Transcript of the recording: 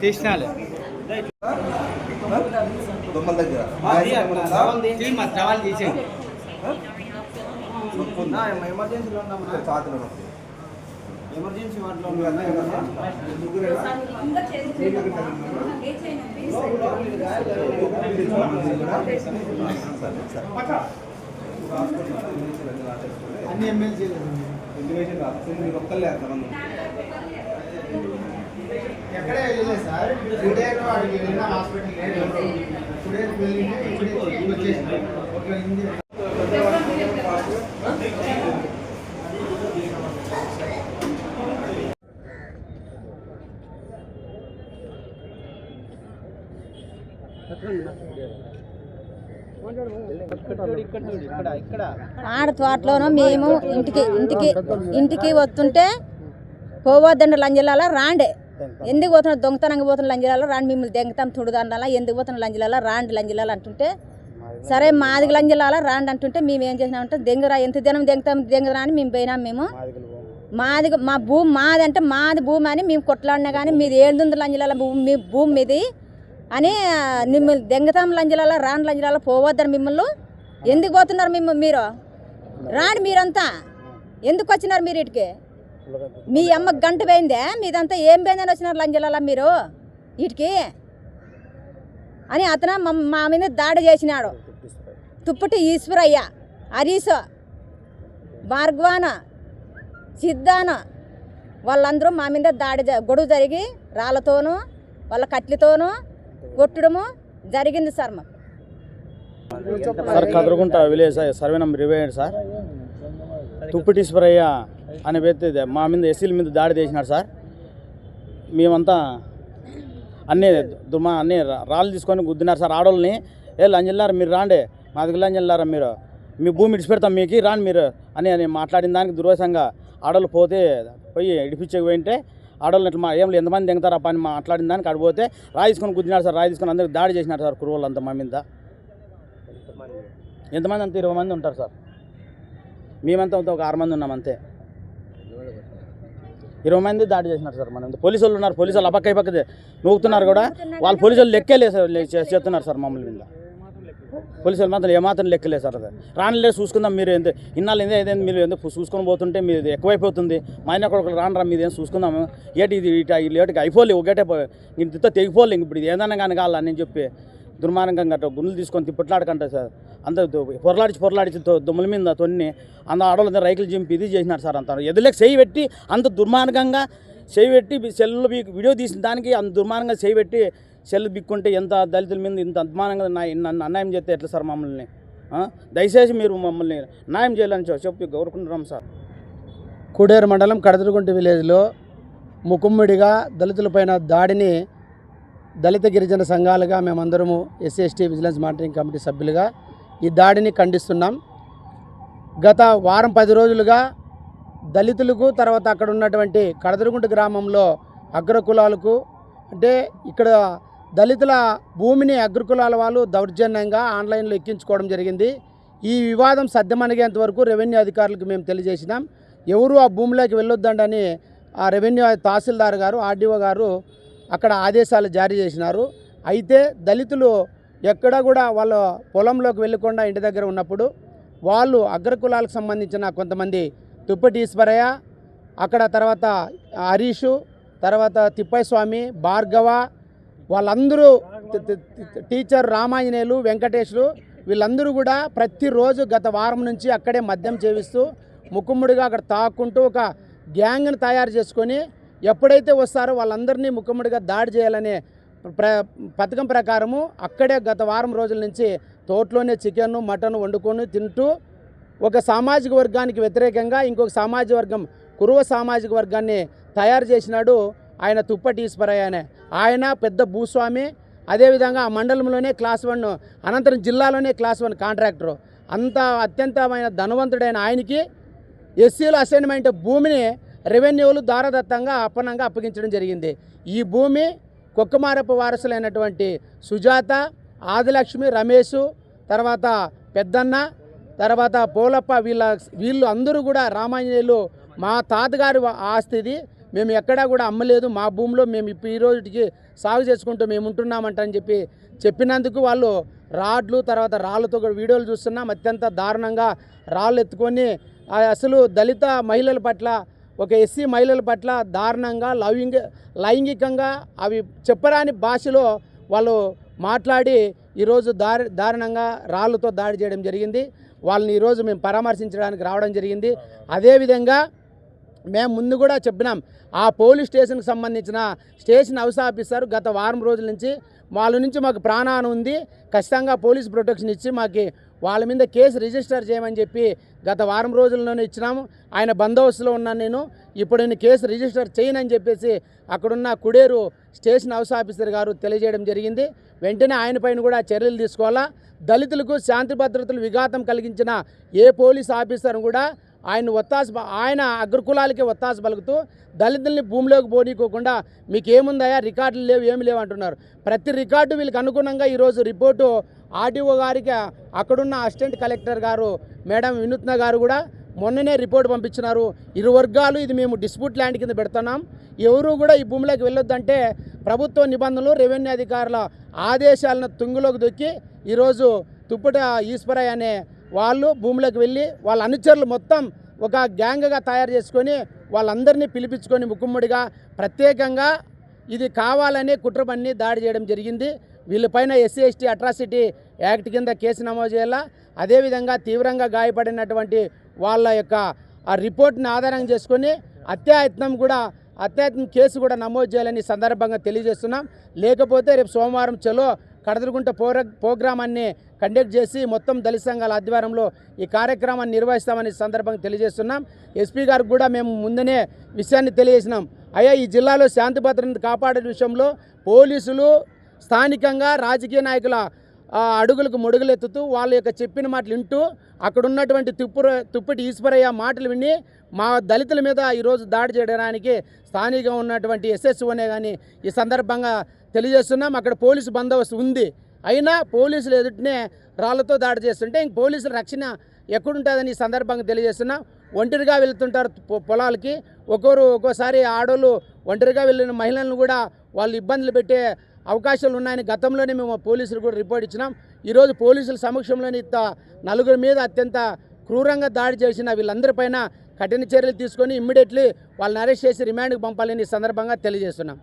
తీసినాలే. దొమ్మల దగ్గర. తీసేయండి. ఎమర్జెన్సీలో ఉన్నప్పుడు చాతులు ఎమర్జెన్సీ వాటిలో అన్ని ఎమ్మెల్సీలు మీరు ఒక్కలే అంతమంది ఎక్కడే వెళ్ళలేదు సార్. వాడికి వెళ్ళిన హాస్పిటల్ లేదు టుడే వెళ్ళింటే ఇప్పుడే వచ్చేసింది. ఒక ఆడ తోటలోనూ మేము ఇంటికి ఇంటికి ఇంటికి వస్తుంటే పోవద్దండి లంజలాల రాండే. ఎందుకు పోతున్నారు దొంగతనంగా పోతున్న లంజలాల రాండి. మిమ్మల్ని దెంగతాం తుడుదండాల? ఎందుకు పోతున్న లంజలాల? రాండి లంజలాల అంటుంటే సరే మాది లంజలాల రాండి అంటుంటే మేము ఏం చేసినామంటే దెంగరా ఎంత దినం దెంగతాం దెంగరా అని మేము పోయినాం మేము. మాది మా భూమి మాది అంటే మాది భూమి అని మేము కొట్లాడినా కానీ మీది ఏడుంది లంజలాల భూమి మీ భూమి మీది అని మిమ్మల్ని దెంగతాం లంజలాల రాను లంజలాల పోవద్దని మిమ్మల్ని ఎందుకు పోతున్నారు మిమ్మల్ని మీరు? రాని మీరంతా. ఎందుకు వచ్చినారు మీరు ఇటుకి? మీ అమ్మ గంట పోయిందే మీదంతా ఏం పోయిందని వచ్చినారు లంజలాల మీరు ఇటుకి? అని అతను మా- మీద దాడి చేసినాడు. తుప్పటి ఈశ్వరయ్య హరీష్ భార్గవాన సిద్ధాన వాళ్ళందరూ మా మీద దాడి గొడవ జరిగి రాళ్ళతోనూ వాళ్ళ కట్లతోనూ కొట్టడము జరిగింది సార్ మాకు. Sir Kadarugunta village survey number ఇరవై ఏడు సార్. తుప్పిటీశ్వరయ్య అనే వ్యక్తి మా మీద ఎస్సీల మీద దాడి చేసినాడు సార్. మేమంతా అన్నీ దుమా అన్నీ రాళ్ళు తీసుకొని గుద్దినారు సార్ ఆడోళ్ళని. ఏ లంజల్లారా మీరు రాండే. మా దగ్గర లంజల్లారా మీరు? మీ భూమి ఇడిచిపెడతాం మీకు రాండి మీరు. అని అని మాట్లాడిన దానికి దుర్వశంగా ఆడోళ్ళు పోతే పోయి ఇడిపించకపోయింటే ఆడోళ్ళు ఇట్లా మా ఏం ఎంతమంది దిగుతారు పని మాట్లాడిన దానికి అడిగిపోతే పోతే రాయి తీసుకొని గుద్దినారు సార్ రాయి తీసుకొని అందరికి దాడి చేసినారు సార్ కురువులు అంతా మా మీద. ఎంతమంది? అంత ఇరవై మంది ఉంటారు సార్. మేమంతా అంతా ఒక ఆరు మంది ఉన్నాం అంతే. ఇరవై మంది దాడి చేసినారు సార్ మనం పోలీసు వాళ్ళు ఉన్నారు పోలీసు వాళ్ళు అపక్క పక్క నూగుతున్నారు కూడా. వాళ్ళు పోలీసు వాళ్ళు లెక్కే చేస్తున్నారు సార్ మమ్మల్ని మీద. పోలీసులు మాత్రం ఏమాత్రం లెక్కలేదు సార్ అది. రానిలే చూసుకుందాం మీరు ఎంత ఇన్నాళ్ళు ఏందే ఏదైనా మీరు ఎందుకు చూసుకొని పోతుంటే మీరు ఎక్కువైపోతుంది. మా ఆయన కొడుకులు రానరా మీద ఏం చూసుకుందాము ఏటి ఇది ఇటు లేటుకి అయిపోలే ఒకటే ఇంత తెగిపోలే ఇప్పుడు ఇది ఏదైనా కానీ కావాలని చెప్పి దుర్మార్గంగా గుండెలు తీసుకొని తిప్పట్లాడకంటే సార్. అంత పొరలాడిచి పొరలాడిచి తో- దుమ్ముల మీద తొన్ని అంత ఆడవాళ్ళంతా రైకులు చింపి ఇది చేసినారు సార్ అంత. ఎదురులకు చేయి పెట్టి అంత దుర్మార్గంగా చేయి పెట్టి సెల్లు మీకు వీడియో తీసిన దానికి అంత దుర్మార్గంగా చేయి పెట్టి సెల్ బిక్కుంటే ఎంత దళితుల మీద ఇంత అద్మానంగా నా- నన్ను అన్యాయం చేస్తే ఎట్లా సార్ మమ్మల్ని? దయచేసి మీరు మమ్మల్ని న్యాయం చేయాలని చె- చెప్పి కోరుకుంటున్నాం సార్. కుడేరు మండలం కడదరుగుంట విలేజ్లో ముకుమ్మిడిగా దళితులపైన దాడిని దళిత గిరిజన సంఘాలుగా మేమందరము SC ST vigilance monitoring committee సభ్యులుగా ఈ దాడిని ఖండిస్తున్నాం. గత వారం పది రోజులుగా దళితులకు తర్వాత అక్కడ ఉన్నటువంటి కడదరుగుంట గ్రామంలో అగ్రకులాలకు అంటే ఇక్కడ దళితుల భూమిని అగ్రకులాల వాళ్ళు దౌర్జన్యంగా ఆన్లైన్లో ఎక్కించుకోవడం జరిగింది. ఈ వివాదం సద్యమణిగేంత వరకు రెవెన్యూ అధికారులకు మేము తెలియజేసినాం. ఎవరు ఆ భూమిలోకి వెళ్ళొద్దండని ఆ రెవెన్యూ తహసీల్దార్ గారు ఆర్డీఓ గారు అక్కడ ఆదేశాలు జారీ చేసినారు. అయితే దళితులు ఎక్కడ కూడా వాళ్ళ పొలంలోకి వెళ్ళకుండా ఇంటి దగ్గర ఉన్నప్పుడు వాళ్ళు అగ్రకులాలకు సంబంధించిన కొంతమంది తుప్పటి ఈశ్వరయ్య అక్కడ తర్వాత హరీషు తర్వాత తిప్పైస్వామి స్వామి భార్గవ వాళ్ళందరూ టీచర్ రామాంజనేయులు వెంకటేశ్వరు వీళ్ళందరూ కూడా ప్రతిరోజు గత వారం నుంచి అక్కడే మద్యం చేవిస్తూ ముక్కుముడిగా అక్కడ తాక్కుంటూ ఒక గ్యాంగ్ని తయారు చేసుకొని ఎప్పుడైతే వస్తారో వాళ్ళందరినీ ముక్కుముడిగా దాడి చేయాలనే ప్ర పథకం ప్రకారము అక్కడే గత వారం రోజుల నుంచి తోటలోనే చికెన్ మటన్ వండుకొని తింటూ ఒక సామాజిక వర్గానికి వ్యతిరేకంగా ఇంకొక సామాజిక వర్గం కురువ సామాజిక వర్గాన్ని తయారు చేసినాడు ఆయన తుప్పటి ఈశ్వరయ్య అనే. ఆయన పెద్ద భూస్వామి అదేవిధంగా ఆ మండలంలోనే క్లాస్ వన్ అనంతరం జిల్లాలోనే క్లాస్ వన్ కాంట్రాక్టరు. అంత అత్యంతమైన ధనవంతుడైన ఆయనకి ఎస్సీల అసైన్మెంట్ భూమిని రెవెన్యూలు దారదత్తంగా అప్పనంగా అప్పగించడం జరిగింది. ఈ భూమి కుక్కమారపు వారసులైనటువంటి సుజాత ఆదిలక్ష్మి రమేష్ తర్వాత పెద్దన్న తర్వాత పోలప్ప వీళ్ళ వీళ్ళు అందరూ కూడా రామాంజనేయులు మా తాతగారి ఆస్తిది. మేము ఎక్కడా కూడా అమ్మలేదు మా భూమిలో మేము ఇప్పుడు ఈ రోజుకి సాగు చేసుకుంటూ మేము ఉంటున్నామంటని చెప్పి చెప్పినందుకు వాళ్ళు రాడ్లు తర్వాత రాళ్ళతో కూడా వీడియోలు చూస్తున్నాం అత్యంత దారుణంగా రాళ్ళు ఎత్తుకొని అసలు దళిత మహిళల పట్ల ఒక ఎస్సీ మహిళల పట్ల దారుణంగా లైంగిక లైంగికంగా అవి చెప్పరాని భాషలో వాళ్ళు మాట్లాడి ఈరోజు దారి దారుణంగా రాళ్ళతో దాడి చేయడం జరిగింది. వాళ్ళని ఈరోజు మేము పరామర్శించడానికి రావడం జరిగింది. అదేవిధంగా మేము ముందు కూడా చెప్పినాం ఆ పోలీస్ స్టేషన్కి సంబంధించిన స్టేషన్ హౌస్ ఆఫీసర్ గత వారం రోజుల నుంచి వాళ్ళ నుంచి మాకు ప్రాణాన ఉంది ఖచ్చితంగా పోలీస్ ప్రొటెక్షన్ ఇచ్చి మాకు వాళ్ళ మీద కేసు రిజిస్టర్ చేయమని చెప్పి గత వారం రోజుల్లోనే ఇచ్చినాము. ఆయన బందోబస్తులో ఉన్నాను నేను ఇప్పుడు నేను కేసు రిజిస్టర్ చేయనని చెప్పేసి అక్కడున్న కుడేరు స్టేషన్ హౌస్ ఆఫీసర్ గారు తెలియజేయడం జరిగింది. వెంటనే ఆయన పైన కూడా చర్యలు తీసుకోవాలా? దళితులకు శాంతి భద్రతలు విఘాతం కలిగించిన ఏ పోలీస్ ఆఫీసర్ కూడా ఆయన ఒత్తాస ఆయన అగ్రకులాలకి ఒత్తాస పలుకుతూ దళితుల్ని భూమిలోకి పోనీకోకుండా మీకు ఏముందయా రికార్డులు లేవు ఏమి లేవు అంటున్నారు. ప్రతి రికార్డు వీళ్ళకి అనుగుణంగా ఈరోజు రిపోర్టు ఆర్టీఓ గారికి అక్కడున్న అసిస్టెంట్ కలెక్టర్ గారు మేడం వినూత్న గారు కూడా మొన్ననే రిపోర్ట్ పంపించినారు. ఇరు వర్గాలు ఇది మేము డిస్ప్యూట్ ల్యాండ్ కింద పెడుతున్నాం. ఎవరు కూడా ఈ భూమిలోకి వెళ్ళొద్దంటే ప్రభుత్వ నిబంధనలు రెవెన్యూ అధికారుల ఆదేశాలను తుంగులోకి దొక్కి ఈరోజు తుప్పట ఈశ్వరయ్య అనే వాళ్ళు భూమిలోకి వెళ్ళి వాళ్ళ అనుచరులు మొత్తం ఒక గ్యాంగ్గా తయారు చేసుకొని వాళ్ళందరినీ పిలిపించుకొని ముక్కుమ్మడిగా ప్రత్యేకంగా ఇది కావాలనే కుట్ర పన్ని దాడి చేయడం జరిగింది. వీళ్ళపైన ఎస్సీ ఎస్టీ అట్రాసిటీ యాక్ట్ కింద కేసు నమోదు చేయాలా. అదేవిధంగా తీవ్రంగా గాయపడినటువంటి వాళ్ళ యొక్క ఆ రిపోర్ట్ని ఆధారం చేసుకొని అత్యాయత్నం కూడా అత్యాయత్నం కేసు కూడా నమోదు చేయాలని సందర్భంగా తెలియజేస్తున్నాం. లేకపోతే రేపు సోమవారం చలో కడదరుగుంట పోర ప్రోగ్రామాన్ని కండక్ట్ చేసి మొత్తం దళిత సంఘాల ఆధ్వర్యంలో ఈ కార్యక్రమాన్ని నిర్వహిస్తామని సందర్భంగా తెలియజేస్తున్నాం. ఎస్పీ గారికి కూడా మేము ముందనే విషయాన్ని తెలియజేసినాం. అయ్యా ఈ జిల్లాలో శాంతి భద్రతను కాపాడే విషయంలో పోలీసులు స్థానికంగా రాజకీయ నాయకుల అడుగులకు మొడుగులెత్తుతూ వాళ్ళ యొక్క చెప్పిన మాటలు వింటూ అక్కడ ఉన్నటువంటి తుప్పు తుప్పటి ఈశ్వరయ్య మాటలు విని మా దళితుల మీద ఈరోజు దాడి చేయడానికి స్థానికంగా ఉన్నటువంటి ఎస్ఎస్ఓనే కానీ ఈ సందర్భంగా తెలియజేస్తున్నాం. అక్కడ పోలీసు బందోబస్తు ఉంది. అయినా పోలీసులు ఎదుటినే రాళ్ళతో దాడి చేస్తుంటే ఇంక పోలీసుల రక్షణ ఎక్కడుంటుందని ఈ సందర్భంగా తెలియజేస్తున్నాం. ఒంటరిగా వెళ్తుంటారు పొ- పొలాలకి. ఒక్కొరు ఒక్కోసారి ఆడోళ్ళు ఒంటరిగా వెళ్ళిన మహిళలను కూడా వాళ్ళు ఇబ్బందులు పెట్టే అవకాశాలు ఉన్నాయని గతంలోనే మేము పోలీసులు కూడా రిపోర్ట్ ఇచ్చినాం. ఈరోజు పోలీసుల సమక్షంలోని నలుగురి మీద అత్యంత క్రూరంగా దాడి చేసిన వీళ్ళందరిపైన కఠిన చర్యలు తీసుకొని ఇమ్మీడియట్లీ వాళ్ళని అరెస్ట్ చేసి రిమాండ్కి పంపాలని ఈ సందర్భంగా తెలియజేస్తున్నాం.